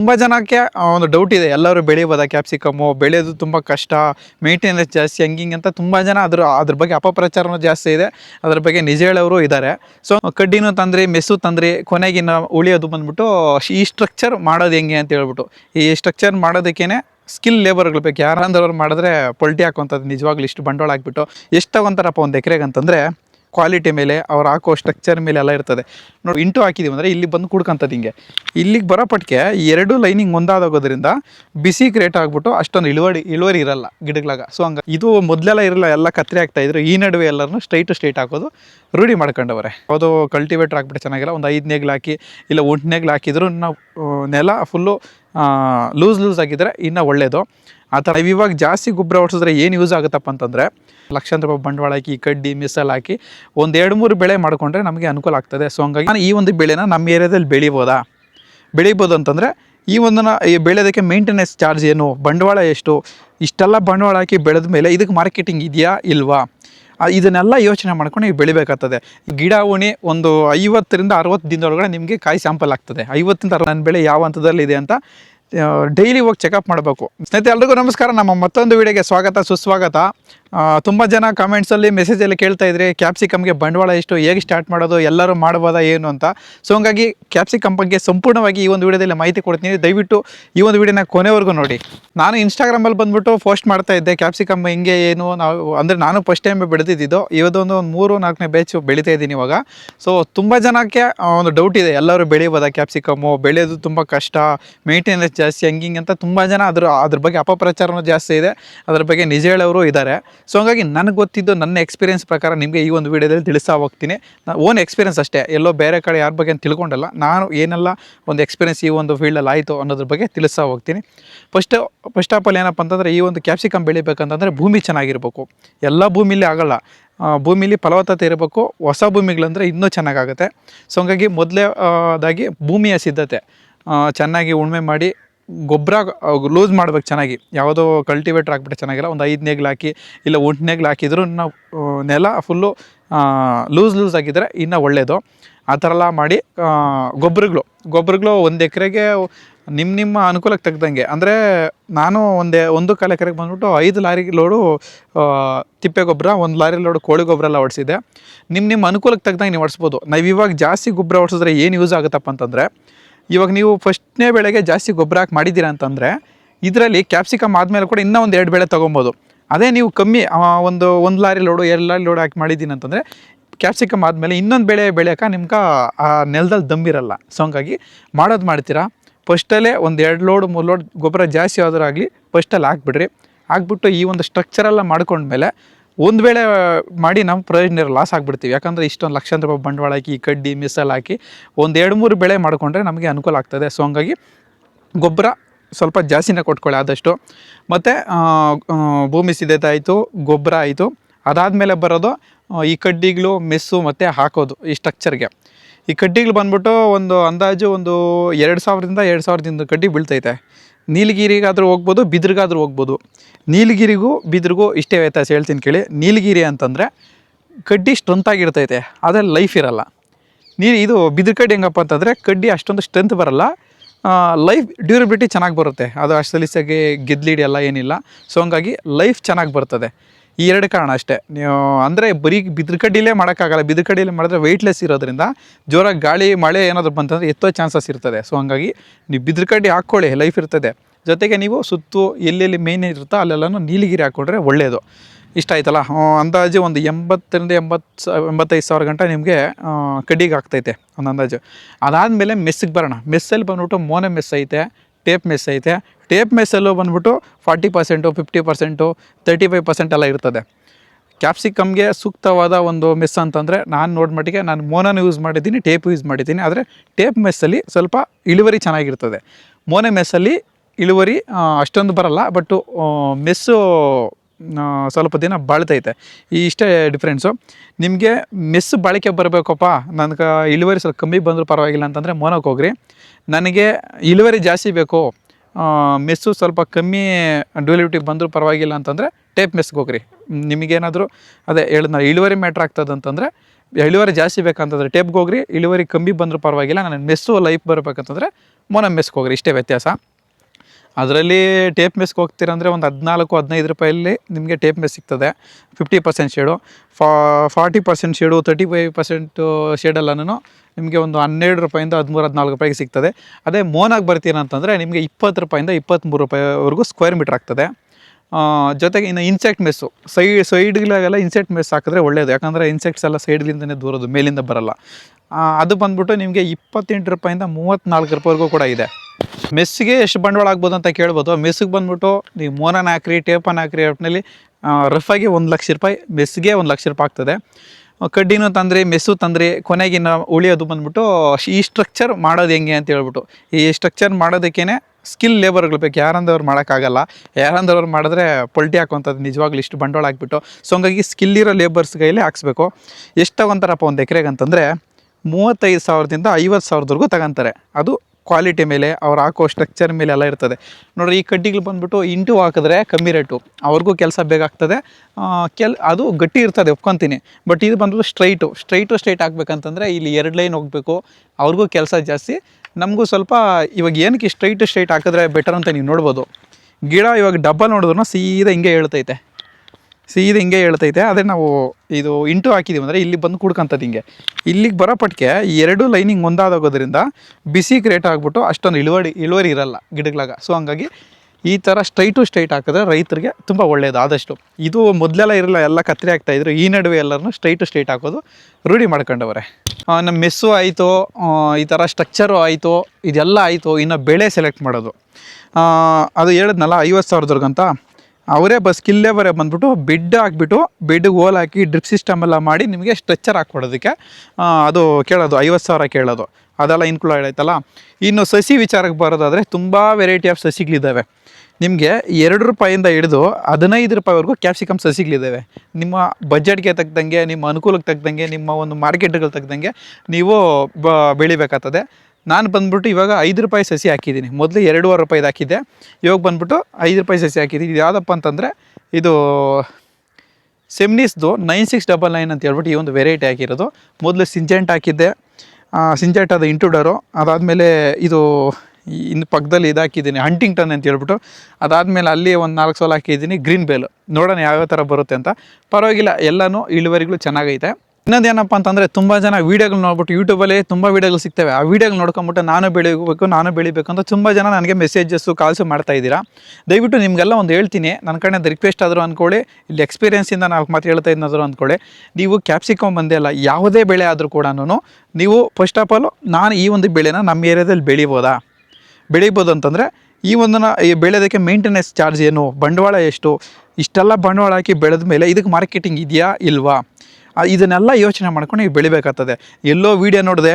ತುಂಬ ಜನಕ್ಕೆ ಒಂದು ಡೌಟ್ ಇದೆ. ಎಲ್ಲರೂ ಬೆಳಿಬೋದಾ ಕ್ಯಾಪ್ಸಿಕಮ್ಮು ಬೆಳೆಯೋದು ತುಂಬ ಕಷ್ಟ ಮೇಂಟೆನೆನ್ಸ್ ಜಾಸ್ತಿ ಹಂಗಿಂಗ್ ಅಂತ ತುಂಬ ಜನ ಅದ್ರ ಅದ್ರ ಬಗ್ಗೆ ಅಪಪ್ರಚಾರನೂ ಜಾಸ್ತಿ ಇದೆ. ಅದ್ರ ಬಗ್ಗೆ ನಿಜ ಹೇಳೋರು ಇದ್ದಾರೆ ಸೊ ಕಡ್ಡಿನೂ ತಂದ್ರಿ, ಮೆಸ್ಸು ತಂದ್ರಿ, ಕೊನೆಗಿನ ಉಳಿಯೋದು ಬಂದ್ಬಿಟ್ಟು ಈ ಸ್ಟ್ರಕ್ಚರ್ ಮಾಡೋದು ಹೆಂಗೆ ಅಂತ ಹೇಳ್ಬಿಟ್ಟು. ಈ ಸ್ಟ್ರಕ್ಚರ್ ಮಾಡೋದಕ್ಕೇನೆ ಸ್ಕಿಲ್ ಲೇಬರ್ಗಳು ಬೇಕು. ಯಾರಂದ್ರವ್ರು ಮಾಡಿದ್ರೆ ಪೊಲ್ಟಿ ಹಾಕುವಂಥದ್ದು ನಿಜವಾಗ್ಲೂ ಇಷ್ಟು ಬಂಡವಾಳ ಹಾಕ್ಬಿಟ್ಟು ಎಷ್ಟು ತಗೊಂತಾರಪ್ಪ ಒಂದು ಎಕರೆಗೆ ಅಂತಂದರೆ ಕ್ವಾಲಿಟಿ ಮೇಲೆ, ಅವ್ರು ಹಾಕೋ ಸ್ಟ್ರಕ್ಚರ್ ಮೇಲೆ ಎಲ್ಲ ಇರ್ತದೆ. ನೋಡಿ ಇಂಟು ಹಾಕಿದೀವಿ ಅಂದರೆ ಇಲ್ಲಿ ಬಂದು ಕುಡ್ಕೊಂಥದ್ದು ಹಿಂಗೆ. ಇಲ್ಲಿಗೆ ಬರೋ ಪಟ್ಕೆ ಈ ಎರಡು ಲೈನಿಂಗ್ ಒಂದಾದೋಗೋದ್ರಿಂದ ಬಿಸಿ ಕ್ರಿಯೇಟ್ ಆಗಿಬಿಟ್ಟು ಅಷ್ಟೊಂದು ಇಳುವರಿ ಇಳುವರಿ ಇರಲ್ಲ ಗಿಡಗಳಾಗ. ಸೊ ಹಂಗೆ ಇದು ಮೊದಲೆಲ್ಲ ಇರಲ್ಲ, ಎಲ್ಲ ಕತ್ರಿ ಆಗ್ತಾ ಇದ್ರು. ಈ ನಡುವೆ ಎಲ್ಲರನ್ನು ಸ್ಟ್ರೈಟ್ ಸ್ಟ್ರೈಟ್ ಹಾಕೋದು ರೂಢಿ ಮಾಡ್ಕೊಂಡವ್ರೆ. ಅದು ಕಲ್ಟಿವೇಟ್ರ್ ಹಾಕ್ಬಿಟ್ಟು ಚೆನ್ನಾಗಿಲ್ಲ, ಒಂದು ಐದು ನೇಗ್ಲು ಹಾಕಿ, ಇಲ್ಲ ಒಂಟು ನೇಗ್ಲು ಹಾಕಿದ್ರು ನಾವು ನೆಲ ಫುಲ್ಲು ಲೂಸ್ ಲೂಸ್ ಆಗಿದ್ರೆ ಇನ್ನೂ ಒಳ್ಳೆಯದು ಆ ಥರ ಇವಾಗ ಜಾಸ್ತಿ ಗೊಬ್ಬರ ಹೊಡ್ಸಿದ್ರೆ ಏನು ಯೂಸ್ ಆಗುತ್ತಪ್ಪ ಅಂತಂದರೆ ಲಕ್ಷಾಂತರ ರೂಪಾಯಿ ಬಂಡವಾಳ ಹಾಕಿ, ಕಡ್ಡಿ ಮಿಸಲ್ ಹಾಕಿ ಒಂದು ಎರಡು ಮೂರು ಬೆಳೆ ಮಾಡಿಕೊಂಡ್ರೆ ನಮಗೆ ಅನುಕೂಲ ಆಗ್ತದೆ. ಸೊ ಹಂಗಾಗಿ ನಾನು ಈ ಒಂದು ಬೆಳೆನ ನಮ್ಮ ಏರಿಯಾದಲ್ಲಿ ಬೆಳಿಬೋದಾ? ಬೆಳಿಬೋದು ಅಂತಂದರೆ ಈ ಒಂದನ್ನ ಬೆಳೆಯೋದಕ್ಕೆ ಮೇಂಟೆನೆನ್ಸ್ ಚಾರ್ಜ್ ಏನು, ಬಂಡವಾಳ ಎಷ್ಟು, ಇಷ್ಟೆಲ್ಲ ಬಂಡವಾಳ ಹಾಕಿ ಬೆಳೆದ ಮೇಲೆ ಇದಕ್ಕೆ ಮಾರ್ಕೆಟಿಂಗ್ ಇದೆಯಾ ಇಲ್ವಾ? ಇದನ್ನೆಲ್ಲ ಯೋಚನೆ ಮಾಡ್ಕೊಂಡು ನೀವು ಬೆಳಿಬೇಕಾಗ್ತದೆ. ಗಿಡ ಉಣಿ ಒಂದು ಐವತ್ತರಿಂದ ಅರವತ್ತು ದಿನದೊಳಗಡೆ ನಿಮಗೆ ಕಾಯಿ ಸ್ಯಾಂಪಲ್ ಆಗ್ತದೆ. ಐವತ್ತಿಂದ ಅರವತ್ತು ನನ್ನ ಬೆಳೆ ಯಾವ ಹಂತದಲ್ಲಿ ಇದೆ ಅಂತ ಡೈಲಿ ಹೋಗಿ ಚೆಕಪ್ ಮಾಡಬೇಕು. ಸ್ನೇಹಿತರೆ ಎಲ್ರಿಗೂ ನಮಸ್ಕಾರ. ನಮ್ಮ ಮತ್ತೊಂದು ವಿಡಿಯೋಗೆ ಸ್ವಾಗತ ಸುಸ್ವಾಗತ. ತುಂಬ ಜನ ಕಾಮೆಂಟ್ಸಲ್ಲಿ ಮೆಸೇಜಲ್ಲಿ ಕೇಳ್ತಾ ಇದ್ರಿ ಕ್ಯಾಪ್ಸಿಕಮ್ಗೆ ಬಂಡವಾಳ ಎಷ್ಟು? ಹೇಗೆ ಸ್ಟಾರ್ಟ್ ಮಾಡೋದು? ಎಲ್ಲರೂ ಮಾಡ್ಬೋದಾ ಏನು? ಅಂತ. ಸೊ ಹಂಗಾಗಿ ಕ್ಯಾಪ್ಸಿಕಮ್ ಬಗ್ಗೆ ಸಂಪೂರ್ಣವಾಗಿ ಈ ಒಂದು ವಿಡಿಯೋದಲ್ಲಿ ಮಾಹಿತಿ ಕೊಡ್ತೀನಿ. ದಯವಿಟ್ಟು ಈ ಒಂದು ವಿಡಿಯೋನ ಕೊನೆವರೆಗೂ ನೋಡಿ. ನಾನು ಇನ್ಸ್ಟಾಗ್ರಾಮಲ್ಲಿ ಬಂದುಬಿಟ್ಟು ಪೋಸ್ಟ್ ಮಾಡ್ತಾ ಇದ್ದೆ ಕ್ಯಾಪ್ಸಿಕಮ್ ಹಿಂಗೆ ಏನು? ನಾವು, ಅಂದರೆ ನಾನು ಫಸ್ಟ್ ಟೈಮ್ ಬೆಳೆದಿದ್ದು. ಇವತ್ತೊಂದು ಒಂದು ಮೂರು, ನಾಲ್ಕನೇ ಬ್ಯಾಚ್ ಬೆಳೀತಾ ಇದ್ದೀನಿ ಇವಾಗ. ಸೊ ತುಂಬ ಜನಕ್ಕೆ ಒಂದು ಡೌಟ್ ಇದೆ. ಎಲ್ಲರೂ ಬೆಳಿಬೋದಾ ಕ್ಯಾಪ್ಸಿಕಮ್ಮು ಬೆಳೆಯೋದು ತುಂಬ ಕಷ್ಟ. ಮೇಂಟೆನೆನ್ಸ್ ಜಾಸ್ತಿ ಹಂಗಿಂಗ್ ಅಂತ ತುಂಬ ಜನ ಅದ್ರ ಅದ್ರ ಬಗ್ಗೆ ಅಪಪ್ರಚಾರನೂ ಜಾಸ್ತಿ ಇದೆ. ಅದ್ರ ಬಗ್ಗೆ ನಿಜ ಹೇಳೋರು ಇದ್ದಾರೆ. ಸೊ ಹಂಗಾಗಿ ನನಗೆ ಗೊತ್ತಿದ್ದು ನನ್ನ ಎಕ್ಸ್ಪೀರಿಯನ್ಸ್ ಪ್ರಕಾರ ನಿಮಗೆ ಈ ಒಂದು ವಿಡಿಯೋದಲ್ಲಿ ತಿಳಿಸ್ತಾ ಹೋಗ್ತೀನಿ. ಓನ್ ಎಕ್ಸ್ಪೀರಿಯನ್ಸ್ ಅಷ್ಟೇ. ಎಲ್ಲೋ ಬೇರೆ ಕಡೆ ಯಾರ ಬಗ್ಗೆ ಅಂತ ತಿಳ್ಕೊಂಡಲ್ಲ. ನಾನು ಏನೆಲ್ಲ ಒಂದು ಎಕ್ಸ್ಪೀರಿಯನ್ಸ್ ಈ ಒಂದು ಫೀಲ್ಡಲ್ಲಿ ಆಯಿತು ಅನ್ನೋದ್ರ ಬಗ್ಗೆ ತಿಳಿಸ್ತಾ ಹೋಗ್ತೀನಿ. ಫಸ್ಟ್ ಫಸ್ಟ್ ಆಫ್ ಆಲ್ ಏನಪ್ಪ ಅಂತಂದರೆ ಈ ಒಂದು ಕ್ಯಾಪ್ಸಿಕಮ್ ಬೆಳಿಬೇಕಂತಂದರೆ ಭೂಮಿ ಚೆನ್ನಾಗಿರ್ಬೇಕು. ಎಲ್ಲ ಭೂಮಿಲಿ ಆಗಲ್ಲ. ಭೂಮಿಲಿ ಫಲವತ್ತತೆ ಇರಬೇಕು. ಹೊಸ ಭೂಮಿಗಳಂದರೆ ಇನ್ನೂ ಚೆನ್ನಾಗಾಗುತ್ತೆ. ಸೊ ಹಂಗಾಗಿ ಮೊದಲೇದಾಗಿ ಭೂಮಿಯ ಸಿದ್ಧತೆ. ಚೆನ್ನಾಗಿ ಉಳುಮೆ ಮಾಡಿ ಗೊಬ್ಬರ ಲೂಸ್ ಮಾಡ್ಬೇಕು ಚೆನ್ನಾಗಿ. ಯಾವುದೋ ಕಲ್ಟಿವೇಟ್ರ್ ಹಾಕ್ಬಿಟ್ಟು ಚೆನ್ನಾಗಿಲ್ಲ. ಒಂದು ಐದು ನೇಗ್ಲು ಹಾಕಿ, ಇಲ್ಲ ಒಂಟು ನೇಗ್ಲು ಹಾಕಿದ್ರು ನಾವು ನೆಲ ಫುಲ್ಲು ಲೂಸ್ ಲೂಸ್ ಆಗಿದ್ದರೆ ಇನ್ನೂ ಒಳ್ಳೆಯದು ಆ ಥರ ಎಲ್ಲ ಮಾಡಿ ಗೊಬ್ಬರಗಳು. ಗೊಬ್ಬರಗಳು ಒಂದು ಎಕರೆಗೆ ನಿಮ್ಮ ನಿಮ್ಮ ಅನುಕೂಲಕ್ಕೆ ತೆಗ್ದಂಗೆ. ಅಂದರೆ ನಾನು ಒಂದೇ, ಒಂದು ಕಾಲು ಎಕರೆಗೆ ಬಂದ್ಬಿಟ್ಟು ಐದು ಲಾರಿ ಲೋಡು ತಿಪ್ಪೆ ಗೊಬ್ಬರ, ಒಂದು ಲಾರಿ ಲೋಡು ಕೋಳಿ ಗೊಬ್ಬರ ಎಲ್ಲ ಹೊಡ್ಸಿದೆ ನಿಮ್ಮ ನಿಮ್ಮ ಅನುಕೂಲಕ್ಕೆ ತೆಗ್ದಂಗೆ ನೀವು ಹೊಡ್ಸ್ಬೋದು ನಾವು ಇವಾಗ ಜಾಸ್ತಿ ಗೊಬ್ಬರ ಹೊಡ್ಸಿದ್ರೆ ಏನು ಯೂಸ್ ಆಗುತ್ತಪ್ಪ ಅಂತಂದರೆ ಇವಾಗ ನೀವು ಫಸ್ಟ್ನೇ ಬೆಳೆಗೆ ಜಾಸ್ತಿ ಗೊಬ್ಬರ ಹಾಕಿ ಮಾಡಿದ್ದೀರಾ ಅಂತಂದರೆ, ಇದರಲ್ಲಿ ಕ್ಯಾಪ್ಸಿಕಮ್ ಆದಮೇಲೆ ಕೂಡ ಇನ್ನೂ ಒಂದು ಎರಡು ಬೆಳೆ ತೊಗೊಬೋದು. ಅದೇ ನೀವು ಕಮ್ಮಿ ಒಂದು ಒಂದು ಲಾರಿ ಲೋಡು ಎರಡು ಲಾರಿ ಲೋಡು ಹಾಕಿ ಮಾಡಿದ್ದೀನಿ ಅಂತಂದರೆ ಕ್ಯಾಪ್ಸಿಕಮ್ ಆದಮೇಲೆ ಇನ್ನೊಂದು ಬೆಳೆ ಬೆಳೆಯೋಕೆ ನಿಮ್ಗೆ, ಆ ನೆಲದಲ್ಲಿ ದಮ್ಮಿರಲ್ಲ ಸೊ ಹಂಗಾಗಿ ಮಾಡೋದು ಮಾಡ್ತೀರಾ? ಫಸ್ಟಲ್ಲೇ ಒಂದು ಎರಡು ಲೋಡ್ ಮೂರು ಲೋಡ್ ಗೊಬ್ಬರ ಜಾಸ್ತಿ ಆದರೂ ಆಗಲಿ ಫಸ್ಟಲ್ಲಿ ಹಾಕ್ಬಿಡ್ರಿ. ಹಾಕ್ಬಿಟ್ಟು ಈ ಒಂದು ಸ್ಟ್ರಕ್ಚರೆಲ್ಲ ಮಾಡ್ಕೊಂಡ್ಮೇಲೆ ಒಂದು ವೇಳೆ ಮಾಡಿ ನಮ್ಮ ಪ್ರಯೋಜನ ಲಾಸ್ ಆಗಿಬಿಡ್ತೀವಿ. ಯಾಕಂದರೆ ಇಷ್ಟೊಂದು ಲಕ್ಷಾಂತರ ರೂಪಾಯಿ ಬಂಡವಾಳ ಹಾಕಿ, ಕಡ್ಡಿ ಮಿಸಲ್ ಹಾಕಿ ಒಂದು ಎರಡು ಮೂರು ಬೆಳೆ ಮಾಡಿಕೊಂಡ್ರೆ ನಮಗೆ ಅನುಕೂಲ ಆಗ್ತದೆ. ಸೊ ಹಂಗಾಗಿ ಗೊಬ್ಬರ ಸ್ವಲ್ಪ ಜಾಸ್ತಿನೇ ಕೊಟ್ಕೊಳ್ಳಿ ಆದಷ್ಟು. ಮತ್ತು ಭೂಮಿ ಸಿದ್ಧತೆ ಆಯಿತು, ಗೊಬ್ಬರ ಆಯಿತು. ಅದಾದಮೇಲೆ ಬರೋದು ಈ ಕಡ್ಡಿಗಳು, ಮೆಸ್ಸು ಮತ್ತು ಹಾಕೋದು ಈ ಸ್ಟ್ರಕ್ಚರ್ಗೆ ಈ ಕಡ್ಡಿಗಳು ಬಂದ್ಬಿಟ್ಟು ಒಂದು ಅಂದಾಜು ಒಂದು ಎರಡು ಸಾವಿರದಿಂದ ಎರಡು ಸಾವಿರದಿಂದ ಕಡ್ಡಿ ಬೀಳ್ತೈತೆ. ನೀಲಗಿರಿಗಾದರೂ ಹೋಗ್ಬೋದು, ಬಿದ್ರಿಗಾದ್ರೂ ಹೋಗ್ಬೋದು. ನೀಲಗಿರಿಗೂ ಬಿದ್ರಿಗೂ ಇಷ್ಟೇ ವ್ಯತ್ಯಾಸ ಹೇಳ್ತೀನಿ ಕೇಳಿ. ನೀಲಗಿರಿ ಅಂತಂದರೆ ಕಡ್ಡಿ ಸ್ಟ್ರೆಂತ್ ಆಗಿರ್ತೈತೆ ಆದರೆ ಲೈಫ್ ಇರಲ್ಲ. ನೀರು ಇದು ಬಿದಿರು ಕಡ್ಡಿ ಹೆಂಗಪ್ಪ ಅಂತಂದರೆ ಕಡ್ಡಿ ಅಷ್ಟೊಂದು ಸ್ಟ್ರೆಂತ್ ಬರಲ್ಲ. ಲೈಫ್ ಡ್ಯೂರಬಿಲಿಟಿ ಚೆನ್ನಾಗಿ ಬರುತ್ತೆ. ಅದು ಅಷ್ಟು ಸಲೀಸಾಗಿ ಗೆದ್ಲಿಡಿಯಲ್ಲ ಏನಿಲ್ಲ. ಸೊ ಹಂಗಾಗಿ ಲೈಫ್ ಚೆನ್ನಾಗಿ ಬರ್ತದೆ. ಈ ಎರಡು ಕಾರಣ ಅಷ್ಟೇ. ನೀವು ಅಂದರೆ ಬರೀ ಬಿದ್ರ ಕಡ್ಡಿಲೇ ಮಾಡೋಕ್ಕಾಗಲ್ಲ. ಬಿದ್ರ ಮಾಡಿದ್ರೆ ವೆಯ್ಟ್ಲೆಸ್ ಇರೋದ್ರಿಂದ ಜೋರಾಗಿ ಗಾಳಿ, ಮಳೆ ಏನಾದರೂ ಬಂತಂದರೆ ಎತ್ತೋ ಚಾನ್ಸಸ್ ಇರ್ತದೆ. ಸೊ ಹಂಗಾಗಿ ನೀವು ಬಿದ್ರ ಕಡ್ಡಿ ಹಾಕ್ಕೊಳ್ಳಿ ಲೈಫ್ ಇರ್ತದೆ. ಜೊತೆಗೆ ನೀವು ಸುತ್ತು ಎಲ್ಲೆಲ್ಲಿ ಮೇನ್ ಇರುತ್ತೋ ಅಲ್ಲೆಲ್ಲನೂ ನೀಲಗಿರಿ ಹಾಕ್ಕೊಂಡ್ರೆ ಒಳ್ಳೆಯದು ಇಷ್ಟ ಆಯ್ತಲ್ಲ? ಅಂದಾಜು ಒಂದು ಎಂಬತ್ತರಿಂದ ಎಂಬತ್ತು ಎಂಬತ್ತೈದು ಸಾವಿರ ಗಂಟೆ ನಿಮಗೆ ಕಡ್ಡಿಗೆ ಆಗ್ತೈತೆ ಒಂದು ಅಂದಾಜು. ಅದಾದಮೇಲೆ ಮೆಸ್ಸಿಗೆ ಬರೋಣ. ಮೆಸ್ಸಲ್ಲಿ ಬಂದ್ಬಿಟ್ಟು ಮೋನೆ ಮೆಸ್ ಐತೆ. ಟೇಪ್ ಮೆಸ್ ಐತೆ. ಟೇಪ್ ಮೆಸ್ಸಲ್ಲೂ ಬಂದ್ಬಿಟ್ಟು forty percent fifty percent thirty five percent ಎಲ್ಲ ಇರ್ತದೆ. ಕ್ಯಾಪ್ಸಿಕಮ್ಗೆ ಸೂಕ್ತವಾದ ಒಂದು ಮೆಸ್ ಅಂತಂದರೆ ನಾನು ನೋಡ್ ಮಟ್ಟಿಗೆ ನಾನು ಮೋನನ ಯೂಸ್ ಮಾಡಿದ್ದೀನಿ ಟೇಪ್ ಯೂಸ್ ಮಾಡಿದ್ದೀನಿ. ಆದರೆ ಟೇಪ್ ಮೆಸ್ಸಲ್ಲಿ ಸ್ವಲ್ಪ ಇಳುವರಿ ಚೆನ್ನಾಗಿರ್ತದೆ. ಮೋನೆ ಮೆಸ್ಸಲ್ಲಿ ಇಳುವರಿ ಅಷ್ಟೊಂದು ಬರಲ್ಲ ಬಟ್ಟು ಮೆಸ್ಸು ಸ್ವಲ್ಪ ದಿನ ಬಾಳ್ತೈತೆ. ಈ ಇಷ್ಟೇ ಡಿಫ್ರೆನ್ಸು ನಿಮಗೆ ಮೆಸ್ಸು ಬಾಳಿಕೆ ಬರಬೇಕಪ್ಪ. ನನಗೆ ಇಳುವರಿ ಸ್ವಲ್ಪ ಕಮ್ಮಿ ಬಂದರೂ ಪರವಾಗಿಲ್ಲ ಅಂತಂದರೆ ಮೋನಕ್ಕೆ ಹೋಗ್ರಿ. ನನಗೆ ಇಳುವರಿ ಜಾಸ್ತಿ ಬೇಕು. ಮೆಸ್ಸು ಸ್ವಲ್ಪ ಕಮ್ಮಿ ಡ್ಯೂಲಿಟಿ ಬಂದರೂ ಪರವಾಗಿಲ್ಲ ಅಂತಂದರೆ ಟೇಪ್ ಮೆಸ್ಗೆ ಹೋಗ್ರಿ. ನಿಮಗೇನಾದರೂ ಅದೇ ಹೇಳಿದ್ನ ಇಳುವರಿ ಮ್ಯಾಟ್ರ್ ಆಗ್ತದೆ ಅಂತಂದರೆ ಇಳುವರಿ ಜಾಸ್ತಿ ಬೇಕಂತಂದರೆ ಟೇಪ್ಗೆ ಹೋಗ್ರಿ. ಇಳುವರಿ ಕಮ್ಮಿ ಬಂದರೂ ಪರವಾಗಿಲ್ಲ. ನನಗೆ ಮೆಸ್ಸು ಲೈಫ್ ಬರಬೇಕಂತಂದರೆ ಮೋನ ಮೆಸ್ಗೆ ಹೋಗ್ರಿ. ಇಷ್ಟೇ ವ್ಯತ್ಯಾಸ. ಅದರಲ್ಲಿ ಟೇಪ್ ಮೆಸ್ಗೆ ಹೋಗ್ತೀರಂದ್ರೆ ಒಂದು ಹದಿನಾಲ್ಕು, ಹದಿನೈದು ರೂಪಾಯಲ್ಲಿ ನಿಮಗೆ ಟೇಪ್ ಮೆಸ್ ಸಿಗ್ತದೆ. Fifty percent shade forty percent shade thirty five percent ಶೇಡೆಲ್ಲನೂ ನಿಮಗೆ ಒಂದು ಹನ್ನೆರಡು ರೂಪಾಯಿಂದ ಹದಿಮೂರು, ಹದಿನಾಲ್ಕು ರೂಪಾಯಿಗೆ ಸಿಗ್ತದೆ. ಅದೇ ಮೋನಾಗಿ ಬರ್ತೀರಂತಂದರೆ ನಿಮಗೆ ಇಪ್ಪತ್ತು ರೂಪಾಯಿಂದ ಇಪ್ಪತ್ತ್ಮೂರು ರೂಪಾಯಿವರೆಗೂ ಸ್ಕ್ವೇರ್ ಮೀಟ್ರ್ ಆಗ್ತದೆ. ಜೊತೆಗೆ ಇನ್ನು ಇನ್ಸೆಕ್ಟ್ ಮೆಸ್ಸು ಸೈ ಸೈಡ್ಗಳಿಗೆಲ್ಲ ಇನ್ಸೆಕ್ಟ್ ಮೆಸ್ ಹಾಕಿದ್ರೆ ಒಳ್ಳೆಯದು ಯಾಕಂದರೆ ಇನ್ಸೆಕ್ಟ್ಸ್ ಎಲ್ಲ ಸೈಡ್ಲಿಂದನೇ ದೂರದು, ಮೇಲಿಂದ ಬರಲ್ಲ. ಅದು ಬಂದ್ಬಿಟ್ಟು ನಿಮಗೆ ಇಪ್ಪತ್ತೆಂಟು ರೂಪಾಯಿಂದ ಮೂವತ್ತ್ನಾಲ್ಕು ರೂಪಾಯಿವರೆಗೂ ಕೂಡ ಇದೆ. ಮೆಸ್ಸಿಗೆ ಎಷ್ಟು ಬಂಡವಾಳ ಆಗ್ಬೋದು ಅಂತ ಕೇಳ್ಬೋದು. ಮೆಸ್ಸಿಗೆ ಬಂದ್ಬಿಟ್ಟು ನೀವು ಮೋನನ್ ಹಾಕ್ರಿ ಟೇಪನ್ ಹಾಕ್ರಿ ಒಟ್ಟಿನಲ್ಲಿ ರಫಾಗಿ ಒಂದು ಲಕ್ಷ ರೂಪಾಯಿ ಮೆಸ್ಸಿಗೆ ಒಂದು ಲಕ್ಷ ರೂಪಾಯಿ ಆಗ್ತದೆ. ಕಡ್ಡಿನೂ ತಂದ್ರಿ, ಮೆಸ್ಸು ತಂದ್ರಿ ಕೊನೆಗಿನ ಉಳಿಯೋದು ಬಂದ್ಬಿಟ್ಟು ಈ ಸ್ಟ್ರಕ್ಚರ್ ಮಾಡೋದು ಹೆಂಗೆ ಅಂತ ಹೇಳ್ಬಿಟ್ಟು. ಈ ಸ್ಟ್ರಕ್ಚರ್ ಮಾಡೋದಕ್ಕೇ ಸ್ಕಿಲ್ ಲೇಬರ್ಗಳು ಬೇಕು. ಯಾರಂದವ್ರು ಮಾಡೋಕ್ಕಾಗಲ್ಲ. ಯಾರಂದವ್ರು ಮಾಡಿದ್ರೆ ಪೊಲ್ಟಿ ಹಾಕುವಂಥದ್ದು ನಿಜವಾಗ್ಲೂ ಇಷ್ಟು ಬಂಡವಾಳ ಹಾಕ್ಬಿಟ್ಟು ಸೊ ಹಂಗಾಗಿ ಸ್ಕಿಲ್ ಇರೋ ಲೇಬರ್ಸ್ ಕೈಲಿ ಹಾಕ್ಸ್ಬೇಕು. ಎಷ್ಟು ತಗೊಂತಾರಪ್ಪ ಒಂದು ಎಕರೆಗೆ ಅಂತಂದರೆ ಮೂವತ್ತೈದು ಸಾವಿರದಿಂದ ಐವತ್ತು ಸಾವಿರದವರೆಗೂ ತಗೊಂತಾರೆ. ಅದು ಕ್ವಾಲಿಟಿ ಮೇಲೆ ಅವ್ರು ಹಾಕೋ ಸ್ಟ್ರಕ್ಚರ್ ಮೇಲೆ ಎಲ್ಲ ಇರ್ತದೆ. ನೋಡ್ರಿ ಈ ಕಡ್ಡಿಗಳು ಬಂದ್ಬಿಟ್ಟು ಇಂಟು ಹಾಕಿದ್ರೆ ಕಮ್ಮಿ ರೇಟು ಅವ್ರಿಗೂ ಕೆಲಸ ಬೇಕಾಗ್ತದೆ ಆ, ಕೆಲ್ ಅದು ಗಟ್ಟಿ ಇರ್ತದೆ ಒಪ್ಕೊತೀನಿ. ಬಟ್ ಇದು ಬಂದ್ಬಿಟ್ಟು ಸ್ಟ್ರೈಟು ಸ್ಟ್ರೈಟು ಸ್ಟ್ರೈಟ್ ಹಾಕ್ಬೇಕಂತಂದರೆ ಇಲ್ಲಿ ಎರಡು ಲೈನ್ ಹೋಗಬೇಕು. ಅವ್ರಿಗೂ ಕೆಲಸ ಜಾಸ್ತಿ. ನಮಗೂ ಸ್ವಲ್ಪ ಇವಾಗ ಏನಕ್ಕೆ ಸ್ಟ್ರೈಟು ಸ್ಟ್ರೈಟ್ ಹಾಕಿದ್ರೆ ಬೆಟರ್ ಅಂತ ನೀವು ನೋಡ್ಬೋದು. ಗಿಡ ಇವಾಗ ಡಬ್ಬ ನೋಡಿದ್ರು ಸೀದಾ ಹಿಂಗೆ ಹೇಳ್ತೈತೆ. ಸೀದಾ ಹಿಂಗೆ ಹೇಳ್ತೈತೆ. ಅದೇ ನಾವು ಇದು ಇಂಟು ಹಾಕಿದ್ದೀವಿ ಅಂದರೆ ಇಲ್ಲಿ ಬಂದು ಕುಡ್ಕಂತದ್ದು ಹಿಂಗೆ. ಇಲ್ಲಿಗೆ ಬರೋ ಪಟ್ಕೆ ಎರಡು ಲೈನಿಂಗ್ ಒಂದಾದೋಗೋದ್ರಿಂದ ಬಿಸಿ ಕ್ರಿಯೇಟ್ ಆಗಿಬಿಟ್ಟು ಅಷ್ಟೊಂದು ಇಳುವರಿ ಇಳುವರಿ ಇರಲ್ಲ ಗಿಡಗಳಾಗ. ಸೊ ಹಂಗಾಗಿ ಈ ಥರ ಸ್ಟ್ರೈಟು ಸ್ಟ್ರೈಟ್ ಹಾಕಿದ್ರೆ ರೈತರಿಗೆ ತುಂಬ ಒಳ್ಳೆಯದು ಆದಷ್ಟು. ಇದು ಮೊದಲೆಲ್ಲ ಇರಲ್ಲ, ಎಲ್ಲ ಕತ್ತರಿ ಆಗ್ತಾಯಿದ್ರು ಈ ನಡುವೆ ಎಲ್ಲರನ್ನು ಸ್ಟ್ರೈಟು ಸ್ಟ್ರೈಟ್ ಹಾಕೋದು ರೂಢಿ ಮಾಡ್ಕೊಂಡವ್ರೆ. ನಮ್ಮ ಮೆಸ್ಸು ಆಯಿತು ಈ ಥರ ಸ್ಟ್ರಕ್ಚರು ಆಯಿತು, ಇದೆಲ್ಲ ಆಯಿತು, ಇನ್ನು ಬೆಳೆ ಸೆಲೆಕ್ಟ್ ಮಾಡೋದು. ಅದು ಹೇಳಿದ್ನಲ್ಲ ಐವತ್ತು ಸಾವಿರದವ್ರಿಗಂತ? ಅವರೇ ಬಸ್ ಕಿಲ್ಲೇವರೆ ಬಂದ್ಬಿಟ್ಟು ಬೆಡ್ ಹಾಕ್ಬಿಟ್ಟು ಬೆಡ್ಗೆ ಹೋಲ್ ಹಾಕಿ ಡ್ರಿಪ್ ಸಿಸ್ಟಮ್ ಎಲ್ಲ ಮಾಡಿ ನಿಮಗೆ ಸ್ಟ್ರೆಚ್ಚರ್ ಹಾಕ್ಕೊಡೋದಕ್ಕೆ. ಅದು ಕೇಳೋದು, ಐವತ್ತು ಸಾವಿರ ಕೇಳೋದು. ಅದೆಲ್ಲ ಇನ್ಕ್ಲೂಡ್ ಆಯ್ತಲ್ಲ ಇನ್ನು ಸಸಿ ವಿಚಾರಕ್ಕೆ ಬರೋದಾದರೆ ತುಂಬ ವೆರೈಟಿ ಆಫ್ ಸಸಿಗಳಿದ್ದಾವೆ. ನಿಮಗೆ ಎರಡು ರೂಪಾಯಿಂದ ಹಿಡಿದು ಹದಿನೈದು ರೂಪಾಯಿವರೆಗೂ ಕ್ಯಾಪ್ಸಿಕಮ್ ಸಸಿಗಳಿದ್ದಾವೆ. ನಿಮ್ಮ ಬಜೆಟ್ಗೆ ತಕ್ಕಂಗೆ, ನಿಮ್ಮ ಅನುಕೂಲಕ್ಕೆ ತಕ್ಕಂಗೆ, ನಿಮ್ಮ ಒಂದು ಮಾರ್ಕೆಟ್ಗಳು ತಕ್ಕಂಗೆ ನೀವು ಬ, ಬೆಳಿಬೇಕಾಗ್ತದೆ. ನಾನು ಬಂದ್ಬಿಟ್ಟು ಇವಾಗ ಐದು ರೂಪಾಯಿ ಸಸಿ ಹಾಕಿದ್ದೀನಿ. ಮೊದಲು ಎರಡೂವರೆ ರೂಪಾಯಿದು ಹಾಕಿದ್ದೆ. ಇವಾಗ ಬಂದ್ಬಿಟ್ಟು ಐದು ರೂಪಾಯಿ ಸಸಿ ಹಾಕಿದ್ದೀನಿ. ಇದು ಯಾವುದಪ್ಪ ಅಂತಂದರೆ ಇದು ಸೆಮ್ನಿಸ್ದು ನೈನ್ ಸಿಕ್ಸ್ ಡಬಲ್ ನೈನ್ ಅಂತ ಹೇಳ್ಬಿಟ್ಟು ಈ ಒಂದು ವೆರೈಟಿ ಹಾಕಿರೋದು. ಮೊದಲು ಸಿಂಜೆಂಟ್ ಹಾಕಿದ್ದೆ. ಸಿಂಜೆಂಟ್ ಅದು ಇಂಟುಡರು ಅದಾದಮೇಲೆ ಇದು ಇನ್ನು ಪಕ್ಕದಲ್ಲಿ ಇದಾಕಿದ್ದೀನಿ. ಹಂಟಿಂಗ್ಟನ್ ಅಂತ ಹೇಳ್ಬಿಟ್ಟು. ಅದಾದಮೇಲೆ ಅಲ್ಲಿ ಒಂದು ನಾಲ್ಕು ಸಲ ಹಾಕಿದ್ದೀನಿ. ಗ್ರೀನ್ ಬೇಲ್. ನೋಡೋಣ ಯಾವ್ಯಾವ ಥರ ಬರುತ್ತೆ ಅಂತ. ಪರವಾಗಿಲ್ಲ, ಎಲ್ಲನೂ ಇಳುವರಿಗಳು ಚೆನ್ನಾಗೈತೆ. ಇನ್ನೊಂದೇನಪ್ಪ ಅಂತಂದರೆ ತುಂಬ ಜನ ವೀಡಿಯೋಗಳು ನೋಡ್ಬಿಟ್ಟು ಯೂಟ್ಯೂಬಲ್ಲಿ ತುಂಬ ವೀಡಿಯೋಗಳು ಸಿಗ್ತವೆ. ಆ ವೀಡಿಯೋಗಳು ನೋಡ್ಕೊಂಬಿಟ್ಟು ನಾನು ಬೆಳಿಬೇಕು ನಾನು ಬೆಳಿಬೇಕು ಅಂತ ತುಂಬ ಜನ ನನಗೆ ಮೆಸೇಜಸ್ಸು ಕಾಲ್ಸು ಮಾಡ್ತಾ ಇದ್ದೀರಾ. ದಯವಿಟ್ಟು ನಿಮಗೆಲ್ಲ ಒಂದು ಹೇಳ್ತೀನಿ. ನನ್ನ ಕಡೆಯಿಂದ ರಿಕ್ವೆಸ್ಟ್ ಆದರೂ ಅಂದ್ಕೊಳ್ಳಿ ಇಲ್ಲಿ ಎಕ್ಸ್ಪೀರಿಯೆನ್ಸಿಂದ ನಾಲ್ಕು ಮಾತು ಹೇಳ್ತಾ ಇದ್ದಾದ್ರು ಅಂದ್ಕೊಳ್ಳಿ ನೀವು ಕ್ಯಾಪ್ಸಿಕಮ್ ಬಂದೇ ಅಲ್ಲ ಯಾವುದೇ ಬೆಳೆ ಆದರೂ ಕೂಡ ನೀವು ಫಸ್ಟ್ ಆಫ್ ಆಲ್ ನಾನು ಈ ಒಂದು ಬೆಳೆನ ನಮ್ಮ ಏರಿಯಾದಲ್ಲಿ ಬೆಳಿಬೋದಾ? ಬೆಳಿಬೋದು ಅಂತಂದರೆ ಈ ಒಂದನ್ನು, ಈ ಬೆಳೆಯೋದಕ್ಕೆ ಮೇಂಟೆನೆನ್ಸ್ ಚಾರ್ಜ್ ಏನು? ಬಂಡವಾಳ ಎಷ್ಟು? ಇಷ್ಟೆಲ್ಲ ಬಂಡವಾಳ ಹಾಕಿ ಬೆಳೆದ ಮೇಲೆ ಇದಕ್ಕೆ ಮಾರ್ಕೆಟಿಂಗ್ ಇದೆಯಾ? ಇಲ್ವಾ? ಇದನ್ನೆಲ್ಲ ಯೋಚನೆ ಮಾಡ್ಕೊಂಡು ಈಗ ಬೆಳಿಬೇಕಾಗ್ತದೆ. ಎಲ್ಲೋ ವೀಡಿಯೋ ನೋಡಿದೆ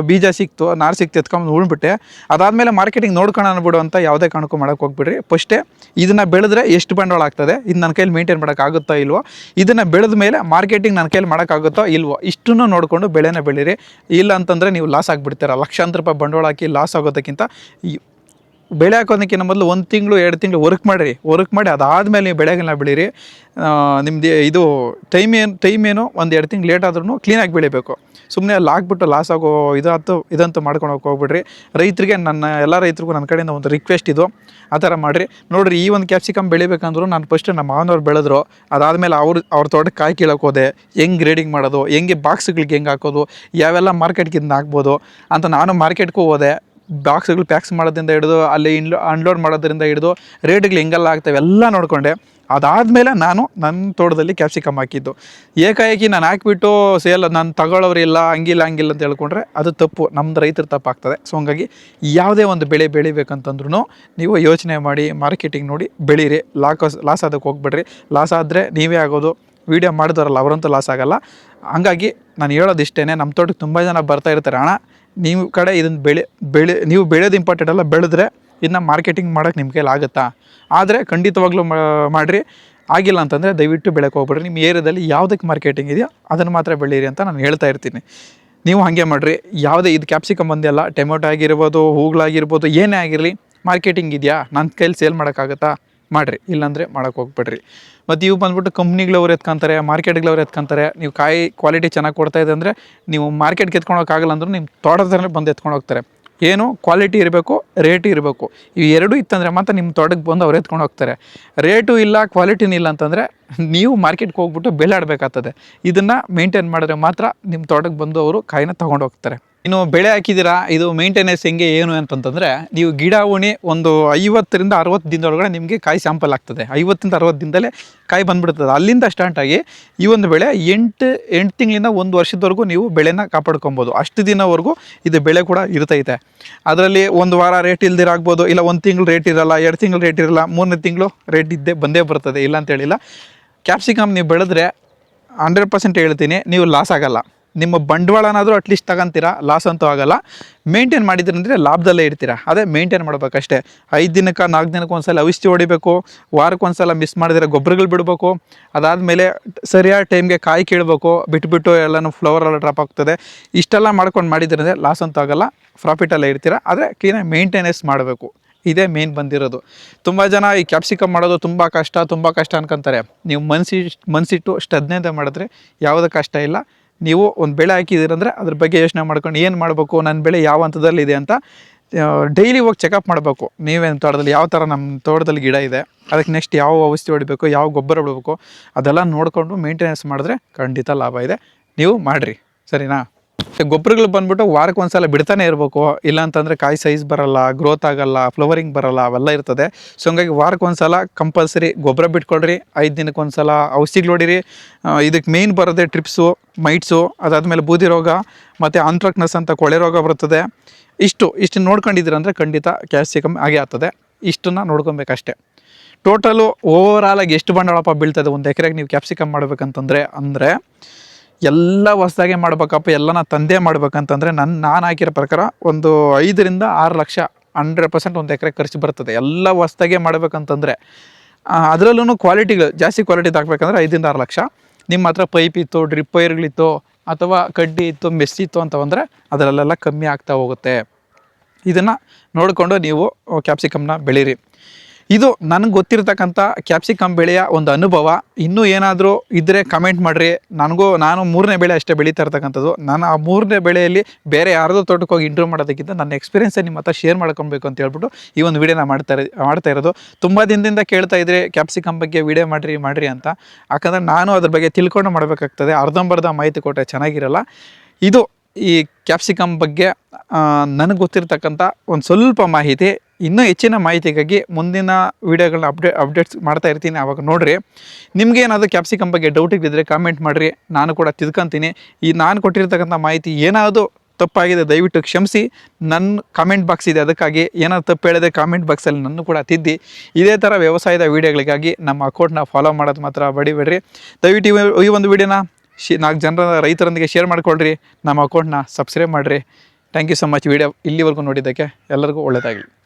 ಬೀಜ ಸಿಕ್ತು, ನಾರು ಸಿಕ್ತು ಎತ್ಕೊಂಡು ಉಳ್ಬಿಟ್ಟೆ. ಅದಾದಮೇಲೆ ಮಾರ್ಕೆಟಿಂಗ್ ನೋಡ್ಕೊಂಡು ಅನ್ಬಿಡು ಅಂತ ಯಾವುದೇ ಕಾರಣಕ್ಕೂ ಮಾಡೋಕ್ಕೆ ಹೋಗ್ಬಿಡ್ರಿ. ಫಸ್ಟೇ, ಇದನ್ನು ಬೆಳೆದ್ರೆ ಎಷ್ಟು ಬಂಡವಾಳ ಆಗ್ತದೆ? ಇದು ನನ್ನ ಕೈಲಿ ಮೇಂಟೈನ್ ಮಾಡೋಕ್ಕಾಗುತ್ತೋ ಇಲ್ವೋ? ಇದನ್ನು ಬೆಳೆದ ಮೇಲೆ ಮಾರ್ಕೆಟಿಂಗ್ ನನ್ನ ಕೈಲಿ ಮಾಡೋಕ್ಕಾಗುತ್ತೋ ಇಲ್ವೋ? ಇಷ್ಟನ್ನು ನೋಡಿಕೊಂಡು ಬೆಳೆನ ಬೆಳೀರಿ. ಇಲ್ಲ ಅಂತಂದರೆ ನೀವು ಲಾಸ್ ಆಗಿಬಿಡ್ತೀರ. ಲಕ್ಷಾಂತರ ರೂಪಾಯಿ ಬಂಡವಾಳ ಹಾಕಿ ಲಾಸ್ ಆಗೋದಕ್ಕಿಂತ ಬೆಳೆ ಹಾಕೋದಕ್ಕಿಂತ ಮೊದಲು ಒಂದು ತಿಂಗಳು, ಎರಡು ತಿಂಗಳು ವರ್ಕ್ ಮಾಡಿರಿ. ವರ್ಕ್ ಮಾಡಿ ಅದಾದಮೇಲೆ ನೀವು ಬೆಳೆಗಳನ್ನ ಬೆಳೀರಿ. ನಿಮ್ಮದು ಇದು ಟೈಮ್ ಏನು ಟೈಮ್ ಏನು ಒಂದು ಎರಡು ತಿಂಗಳು ಲೇಟ್ ಆದ್ರೂ ಕ್ಲೀನಾಗಿ ಬೆಳಿಬೇಕು. ಸುಮ್ಮನೆ ಅಲ್ಲಿ ಹಾಕ್ಬಿಟ್ಟು ಲಾಸ್ ಆಗೋ ಇದಂತೂ ಇದಂತೂ ಮಾಡ್ಕೊಂಡು ಹೋಗಿ ಹೋಗ್ಬಿಡ್ರಿ. ರೈತರಿಗೆ ನನ್ನ, ಎಲ್ಲ ರೈತರಿಗೂ ನನ್ನ ಕಡೆಯಿಂದ ಒಂದು ರಿಕ್ವೆಸ್ಟ್ ಇದು. ಆ ಥರ ಮಾಡಿರಿ. ನೋಡಿರಿ, ಈ ಒಂದು ಕ್ಯಾಪ್ಸಿಕಮ್ ಬೆಳಿಬೇಕಂದ್ರೂ ನಾನು ಫಸ್ಟ್ ನಮ್ಮ ಮಾವನವ್ರು ಬೆಳೆದ್ರು. ಅದಾದಮೇಲೆ ಅವ್ರು, ಅವ್ರ ತೋಟಕ್ಕೆ ಕಾಯಿ ಕೀಳಕ್ಕೆ ಹೋದೆ. ಹೆಂಗೆ ಗ್ರೇಡಿಂಗ್ ಮಾಡೋದು? ಹೆಂಗೆ ಬಾಕ್ಸ್ಗಳಿಗೆ ಹೆಂಗೆ ಹಾಕೋದು? ಯಾವೆಲ್ಲ ಮಾರ್ಕೆಟ್ಗಿಂತ ಹಾಕ್ಬೋದು? ಅಂತ ನಾನು ಮಾರ್ಕೆಟ್ಗೂ ಹೋದೆ. ಬಾಕ್ಸ್ಗಳು ಪ್ಯಾಕ್ಸ್ ಮಾಡೋದ್ರಿಂದ ಹಿಡಿದು, ಅಲ್ಲಿ ಇನ್ ಅನ್ಲೋಡ್ ಮಾಡೋದ್ರಿಂದ ಹಿಡಿದು ರೇಟ್ಗಳು ಹೆಂಗೆಲ್ಲ ಆಗ್ತವೆ, ಎಲ್ಲ ನೋಡಿಕೊಂಡೆ. ಅದಾದಮೇಲೆ ನಾನು ನನ್ನ ತೋಟದಲ್ಲಿ ಕ್ಯಾಪ್ಸಿಕಮ್ ಹಾಕಿದ್ದು. ಏಕಾಏಕಿ ನಾನು ಹಾಕಿಬಿಟ್ಟು ಸೇಲ್ ನಾನು ತಗೊಳ್ಳೋರಿಲ್ಲ ಹಂಗಿಲ್ಲ ಹಂಗಿಲ್ಲ ಅಂತ ಹೇಳ್ಕೊಂಡ್ರೆ ಅದು ತಪ್ಪು. ನಮ್ಮದು ರೈತರ ತಪ್ಪಾಗ್ತದೆ. ಸೊ ಹಂಗಾಗಿ ಯಾವುದೇ ಒಂದು ಬೆಳೆ ಬೆಳಿಬೇಕಂತಂದ್ರೂ ನೀವು ಯೋಚನೆ ಮಾಡಿ ಮಾರ್ಕೆಟಿಂಗ್ ನೋಡಿ ಬೆಳೀರಿ. ಲಾಕಸ್ ಲಾಸ್ ಆದಕ್ಕೆ ಹೋಗ್ಬೇಡ್ರಿ. ಲಾಸ್ ಆದರೆ ನೀವೇ ಆಗೋದು. ವೀಡಿಯೋ ಮಾಡಿದವರಲ್ಲ, ಅವರಂತೂ ಲಾಸ್ ಆಗೋಲ್ಲ. ಹಂಗಾಗಿ ನಾನು ಹೇಳೋದು ಇಷ್ಟೇ ನಮ್ಮ ತೋಟಕ್ಕೆ ತುಂಬ ಜನ ಬರ್ತಾ ಇರ್ತಾರೆ. ಅಣ್ಣ ನೀವು ಕಡೆ ಇದನ್ನು ಬೆಳೆ ಬೆಳೆ, ನೀವು ಬೆಳೆಯೋದು ಇಂಪಾರ್ಟೆಂಟ್ ಅಲ್ಲ ಬೆಳೆದ್ರೆ ಇದನ್ನ ಮಾರ್ಕೆಟಿಂಗ್ ಮಾಡೋಕೆ ನಿಮ್ಮ ಕೈಲಿ ಆಗುತ್ತಾ? ಆದರೆ ಖಂಡಿತವಾಗ್ಲೂ ಮಾಡಿರಿ. ಆಗಿಲ್ಲ ಅಂತಂದರೆ ದಯವಿಟ್ಟು ಬೆಳಕ್ಕೆ ಹೋಗ್ಬಿಡ್ರಿ. ನಿಮ್ಮ ಏರಿಯಾದಲ್ಲಿ ಯಾವುದಕ್ಕೆ ಮಾರ್ಕೆಟಿಂಗ್ ಇದೆಯೋ ಅದನ್ನು ಮಾತ್ರ ಬೆಳೀರಿ ಅಂತ ನಾನು ಹೇಳ್ತಾ ಇರ್ತೀನಿ. ನೀವು ಹಾಗೆ ಮಾಡಿರಿ. ಯಾವುದೇ ಇದು ಕ್ಯಾಪ್ಸಿಕಮ್ ಬಂದಿಲ್ಲ ಟೊಮೆಟೊ ಆಗಿರ್ಬೋದು, ಹೂಗಳಾಗಿರ್ಬೋದು, ಏನೇ ಆಗಿರಲಿ ಮಾರ್ಕೆಟಿಂಗ್ ಇದೆಯಾ? ನನ್ನ ಕೈಲಿ ಸೇಲ್ ಮಾಡೋಕ್ಕಾಗತ್ತಾ ಮಾಡಿರಿ. ಇಲ್ಲಾಂದರೆ ಮಾಡೋಕ್ಕೆ ಹೋಗ್ಬೇಡ್ರಿ. ಮತ್ತು ಇವು ಬಂದ್ಬಿಟ್ಟು ಕಂಪ್ನಿಗಳವ್ರು ಎತ್ಕೊಂತಾರೆ ಮಾರ್ಕೆಟ್ಗಳವ್ರು ಎತ್ಕೊಂತಾರೆ. ನೀವು ಕಾಯಿ ಕ್ವಾಲಿಟಿ ಚೆನ್ನಾಗಿ ಕೊಡ್ತಾ ಇದೆ ಅಂದರೆ ನೀವು ಮಾರ್ಕೆಟ್ಗೆ ಎತ್ಕೊಂಡು ಅಂದರೂ ಅಂದ್ರೂ ನಿಮ್ಮ ತೋಟದಲ್ಲೇ ಬಂದು ಎತ್ಕೊಂಡು ಹೋಗ್ತಾರೆ. ಏನು? ಕ್ವಾಲಿಟಿ ಇರಬೇಕು ರೇಟ್ ಇರಬೇಕು. ಇವು ಎರಡೂ ಇತ್ತಂದರೆ ಮಾತ್ರ ನಿಮ್ಮ ತೋಟಕ್ಕೆ ಬಂದು ಅವ್ರು ಎತ್ಕೊಂಡು ಹೋಗ್ತಾರೆ. ರೇಟು ಇಲ್ಲ ಕ್ವಾಲಿಟಿನೂ ಇಲ್ಲ ಅಂತಂದರೆ ನೀವು ಮಾರ್ಕೆಟ್ಗೆ ಹೋಗ್ಬಿಟ್ಟು ಬೆಲೆ ಆಡಬೇಕಾಗ್ತದೆ ಇದನ್ನು ಮೇಂಟೈನ್ ಮಾಡಿದ್ರೆ ಮಾತ್ರ ನಿಮ್ಮ ತೋಟಕ್ಕೆ ಬಂದು ಅವರು ಕಾಯಿನ ತೊಗೊಂಡು ಹೋಗ್ತಾರೆ. ಇನ್ನು ಬೆಳೆ ಹಾಕಿದ್ದೀರಾ? ಇದು ಮೇಂಟೆನೆನ್ಸ್ ಹೆಂಗೆ, ಏನು ಅಂತಂತಂದರೆ, ನೀವು ಗಿಡ ಉಣಿ ಒಂದು ಐವತ್ತರಿಂದ ಅರವತ್ತು ದಿನದೊಳಗಡೆ ನಿಮಗೆ ಕಾಯಿ ಸ್ಯಾಂಪಲ್ ಆಗ್ತದೆ. ಐವತ್ತರಿಂದ ಅರವತ್ತು ದಿನದಲ್ಲೇ ಕಾಯಿ ಬಂದ್ಬಿಡ್ತದೆ. ಅಲ್ಲಿಂದ ಸ್ಟಾರ್ಟ್ ಆಗಿ ಈ ಒಂದು ಬೆಳೆ ಎಂಟು ಎಂಟು ತಿಂಗಳಿಂದ ಒಂದು ವರ್ಷದವರೆಗೂ ನೀವು ಬೆಳೆನ ಕಾಪಾಡ್ಕೊಬೋದು. ಅಷ್ಟು ದಿನವರೆಗೂ ಇದು ಬೆಳೆ ಕೂಡ ಇರ್ತೈತೆ. ಅದರಲ್ಲಿ ಒಂದು ವಾರ ರೇಟ್ ಇಲ್ದಿರಾಗ್ಬೋದು ಇಲ್ಲ ಒಂದು ತಿಂಗಳು ರೇಟ್ ಇರಲ್ಲ, ಎರಡು ತಿಂಗಳು ರೇಟ್ ಇರಲ್ಲ, ಮೂರನೇ ತಿಂಗಳು ರೇಟ್ ಇದ್ದೇ ಬಂದೇ ಬರ್ತದೆ, ಇಲ್ಲ ಅಂತ ಹೇಳಿಲ್ಲ. ಕ್ಯಾಪ್ಸಿಕಮ್ ನೀವು ಬೆಳೆದ್ರೆ ಹಂಡ್ರೆಡ್ ಪರ್ಸೆಂಟ್ ಹೇಳ್ತೀನಿ, ನೀವು ಲಾಸ್ ಆಗಲ್ಲ. ನಿಮ್ಮ ಬಂಡವಾಳನಾದರೂ ಅಟ್ಲೀಸ್ಟ್ ತಗೊಂತೀರಾ? ಲಾಸ್ ಅಂತೂ ಆಗಲ್ಲ. ಮೇಂಟೈನ್ ಮಾಡಿದ್ರಂದರೆ ಲಾಭದಲ್ಲೇ ಇರ್ತೀರಾ? ಅದೇ ಮೇಂಟೈನ್ ಮಾಡ್ಬೇಕಷ್ಟೇ. ಐದು ದಿನಕ್ಕೆ, ನಾಲ್ಕು ದಿನಕ್ಕೆ ಒಂದ್ಸಲ ಔಷಧಿ ಹೊಡಿಬೇಕು. ವಾರಕ್ಕೆ ಒಂದ್ಸಲ ಮಿಸ್ ಮಾಡಿದರೆ ಗೊಬ್ಬರಗಳು ಬಿಡಬೇಕು. ಅದಾದಮೇಲೆ ಸರಿಯಾದ ಟೈಮ್ಗೆ ಕಾಯಿ ಕೀಳಬೇಕು. ಬಿಟ್ಬಿಟ್ಟು ಎಲ್ಲನೂ ಫ್ಲವರ್ ಎಲ್ಲ ಡ್ರಾಪ್ ಆಗ್ತದೆ. ಇಷ್ಟೆಲ್ಲ ಮಾಡ್ಕೊಂಡು ಮಾಡಿದ್ರಂದರೆ ಲಾಸ್ ಅಂತೂ ಆಗಲ್ಲ. ಪ್ರಾಫಿಟಲ್ಲೇ ಇರ್ತೀರಾ? ಆದರೆ ಕ್ಲೀನಾಗಿ ಮೇಂಟೆನೆನ್ಸ್ ಮಾಡಬೇಕು. ಇದೇ ಮೇನ್ ಬಂದಿರೋದು. ತುಂಬ ಜನ ಈ ಕ್ಯಾಪ್ಸಿಕಮ್ ಮಾಡೋದು ತುಂಬ ಕಷ್ಟ ತುಂಬ ಕಷ್ಟ ಅನ್ಕೊಂತಾರೆ. ನೀವು ಮನಸ್ಸಿ ಮನಸ್ಸಿಟ್ಟು ಶ್ರದ್ಧೆಯಿಂದ ಮಾಡಿದ್ರೆ ಯಾವುದೇ ಕಷ್ಟ ಇಲ್ಲ. ನೀವು ಒಂದು ಬೆಳೆ ಹಾಕಿದ್ದೀರಂದ್ರೆ ಅದ್ರ ಬಗ್ಗೆ ಯೋಚನೆ ಮಾಡ್ಕೊಂಡು ಏನು ಮಾಡಬೇಕು ನನ್ನ ಬೆಳೆ ಯಾವ ಹಂತದಲ್ಲಿದೆ ಅಂತ ಡೈಲಿ ಹೋಗಿ ಚೆಕಪ್ ಮಾಡಬೇಕು. ನೀವೇನು ತೋಟದಲ್ಲಿ ಯಾವ ಥರ ನಮ್ಮ ತೋಟದಲ್ಲಿ ಗಿಡ ಇದೆ, ಅದಕ್ಕೆ ನೆಕ್ಸ್ಟ್ ಯಾವ ಔಷಧಿ ಹೊಡಿಬೇಕು, ಯಾವ ಗೊಬ್ಬರ ಬಿಡಬೇಕು, ಅದೆಲ್ಲ ನೋಡಿಕೊಂಡು ಮೇಂಟೆನೆನ್ಸ್ ಮಾಡಿದ್ರೆ ಖಂಡಿತ ಲಾಭ ಇದೆ. ನೀವು ಮಾಡಿರಿ. ಸರಿನಾ? ಗೊಬ್ಬರಗಳು ಬಂದ್ಬಿಟ್ಟು ವಾರಕ್ಕೆ ಒಂದ್ಸಲ ಬಿಡ್ತಾನೆ ಇರಬೇಕು. ಇಲ್ಲ ಅಂತಂದರೆ ಕಾಯಿ ಸೈಜ್ ಬರಲ್ಲ ಗ್ರೋತ್ ಆಗಲ್ಲ ಫ್ಲವರಿಂಗ್ ಬರಲ್ಲ, ಅವೆಲ್ಲ ಇರ್ತದೆ. ಸೊ ಹಂಗಾಗಿ ವಾರಕ್ಕೆ ಒಂದ್ಸಲ ಕಂಪಲ್ಸರಿ ಗೊಬ್ಬರ ಬಿಟ್ಕೊಳ್ರಿ. ಐದು ದಿನಕ್ಕೆ ಒಂದ್ಸಲ ಔಷಧಿಗಳು ಹೊಡಿರಿ. ಇದಕ್ಕೆ ಮೇಯ್ನ್ ಬರೋದೇ ಟ್ರಿಪ್ಸು ಮೈಟ್ಸು ಅದಾದಮೇಲೆ ಬೂದಿ ರೋಗ, ಮತ್ತು ಆಂಟ್ರಕ್ನಸ್ ಅಂತ ಕೊಳೆ ರೋಗ ಬರ್ತದೆ. ಇಷ್ಟು ಇಷ್ಟು ನೋಡ್ಕೊಂಡಿದ್ದೀರಂದರೆ ಖಂಡಿತ ಕ್ಯಾಲ್ಸಿಕಮ್ ಆಗೇ ಆಗ್ತದೆ. ಇಷ್ಟನ್ನು ನೋಡ್ಕೊಬೇಕಷ್ಟೇ. ಟೋಟಲು ಓವರಾಲಾಗಿ ಎಷ್ಟು ಬಂಡವಾಳಪ್ಪ ಬೀಳ್ತದೆ? ಒಂದು ಎಕರೆಗೆ ನೀವು ಕ್ಯಾಪ್ಸಿಕಮ್ ಮಾಡಬೇಕಂತಂದರೆ, ಅಂದರೆ ಎಲ್ಲ ಹೊಸ್ದಾಗೆ ಮಾಡ್ಬೇಕಪ್ಪ, ಎಲ್ಲನ ತಂದೆ ಮಾಡ್ಬೇಕಂತಂದರೆ ನನ್ನ ನಾನು ಹಾಕಿರೋ ಪ್ರಕಾರ ಒಂದು ಐದರಿಂದ ಆರು ಲಕ್ಷ ಹಂಡ್ರೆಡ್ ಪರ್ಸೆಂಟ್ ಒಂದು ಎಕರೆ ಖರ್ಚು ಬರ್ತದೆ. ಎಲ್ಲ ಹೊಸ್ದಾಗೆ ಮಾಡ್ಬೇಕಂತಂದರೆ ಅದರಲ್ಲೂ ಕ್ವಾಲಿಟಿಗಳು, ಜಾಸ್ತಿ ಕ್ವಾಲಿಟಿ ಹಾಕ್ಬೇಕಂದ್ರೆ ಐದರಿಂದ ಆರು ಲಕ್ಷ. ನಿಮ್ಮ ಹತ್ರ ಪೈಪ್ ಇತ್ತು, ಡ್ರಿಪ್ ವೈರ್ಗಳಿತ್ತು ಅಥವಾ ಕಡ್ಡಿ ಇತ್ತು, ಮೆಸ್ ಇತ್ತು ಅಂತ ಬಂದರೆ ಅದರಲ್ಲೆಲ್ಲ ಕಮ್ಮಿ ಆಗ್ತಾ ಹೋಗುತ್ತೆ. ಇದನ್ನು ನೋಡಿಕೊಂಡು ನೀವು ಕ್ಯಾಪ್ಸಿಕಮ್ನ ಬೆಳೀರಿ. ಇದು ನನಗೆ ಗೊತ್ತಿರತಕ್ಕಂಥ ಕ್ಯಾಪ್ಸಿಕಮ್ ಬೆಳೆಯ ಒಂದು ಅನುಭವ. ಇನ್ನೂ ಏನಾದರೂ ಇದ್ದರೆ ಕಮೆಂಟ್ ಮಾಡಿರಿ. ನನಗೂ, ನಾನು ಮೂರನೇ ಬೆಳೆ ಅಷ್ಟೇ ಬೆಳೀತಾ ಇರ್ತಕ್ಕಂಥದ್ದು. ನಾನು ಆ ಮೂರನೇ ಬೆಳೆಯಲ್ಲಿ ಬೇರೆ ಯಾರದೋ ತೋಟಕ್ಕೆ ಹೋಗಿ ಇಂಟ್ರೂ ಮಾಡೋದಕ್ಕಿಂತ ನನ್ನ ಎಕ್ಸ್ಪೀರಿಯನ್ಸೇ ನಿಮ್ಮ ಹತ್ರ ಶೇರ್ ಮಾಡ್ಕೊಬೇಕು ಅಂತ ಹೇಳ್ಬಿಟ್ಟು ಈ ಒಂದು ವಿಡಿಯೋನ ಮಾಡ್ತಾ ಮಾಡ್ತಾ ಇರೋದು. ತುಂಬ ದಿನದಿಂದ ಕೇಳ್ತಾ ಇದ್ರೆ ಕ್ಯಾಪ್ಸಿಕಮ್ ಬಗ್ಗೆ ವಿಡಿಯೋ ಮಾಡಿರಿ ಮಾಡಿರಿ ಅಂತ. ಯಾಕಂದರೆ ನಾನು ಅದ್ರ ಬಗ್ಗೆ ತಿಳ್ಕೊಂಡು ಮಾಡಬೇಕಾಗ್ತದೆ. ಅರ್ಧಂಬರ್ಧ ಮಾಹಿತಿ ಕೊಟ್ಟರೆ ಚೆನ್ನಾಗಿರಲ್ಲ. ಇದು ಈ ಕ್ಯಾಪ್ಸಿಕಮ್ ಬಗ್ಗೆ ನನಗೆ ಗೊತ್ತಿರ್ತಕ್ಕಂಥ ಒಂದು ಸ್ವಲ್ಪ ಮಾಹಿತಿ. ಇನ್ನೂ ಹೆಚ್ಚಿನ ಮಾಹಿತಿಗಾಗಿ ಮುಂದಿನ ವೀಡಿಯೋಗಳನ್ನ ಅಪ್ಡೇ ಅಪ್ಡೇಟ್ಸ್ ಮಾಡ್ತಾ ಇರ್ತೀನಿ ಆವಾಗ ನೋಡಿರಿ. ನಿಮ್ಗೆ ಏನಾದರೂ ಕ್ಯಾಪ್ಸಿಕಮ್ ಬಗ್ಗೆ ಡೌಟ್ ಇದ್ದಿದ್ರೆ ಕಾಮೆಂಟ್ ಮಾಡಿರಿ. ನಾನು ಕೂಡ ತಿದ್ಕೊಂತೀನಿ. ಈ ನಾನು ಕೊಟ್ಟಿರ್ತಕ್ಕಂಥ ಮಾಹಿತಿ ಏನಾದರೂ ತಪ್ಪಾಗಿದೆ ದಯವಿಟ್ಟು ಕ್ಷಮಿಸಿ. ನನ್ನ ಕಾಮೆಂಟ್ ಬಾಕ್ಸ್ ಇದೆ, ಅದಕ್ಕಾಗಿ ಏನಾದ್ರು ತಪ್ಪು ಹೇಳಿದ್ರೆ ಕಾಮೆಂಟ್ ಬಾಕ್ಸಲ್ಲಿ ನನ್ನ ಕೂಡ ತಿದ್ದಿ. ಇದೇ ಥರ ವ್ಯವಸಾಯದ ವೀಡಿಯೋಗಳಿಗಾಗಿ ನಮ್ಮ ಅಕೌಂಟ್ನ ಫಾಲೋ ಮಾಡೋದು ಮಾತ್ರ ಬಡಿಬೇಡ್ರಿ. ದಯವಿಟ್ಟು ಈ- ಈ ಒಂದು ವೀಡಿಯೋನ ಶಿ, ನಾಲ್ಕು ಜನರ, ರೈತರೊಂದಿಗೆ ಶೇರ್ ಮಾಡ್ಕೊಳ್ರಿ. ನಮ್ಮ ಅಕೌಂಟ್ನ ಸಬ್ಸ್ಕ್ರೈಬ್ ಮಾಡಿರಿ. Thank you so much video ಇಲ್ಲಿವರೆಗೂ ನೋಡಿದ್ದಕ್ಕೆ ಎಲ್ಲರಿಗೂ ಒಳ್ಳೆಯದಾಗಲಿ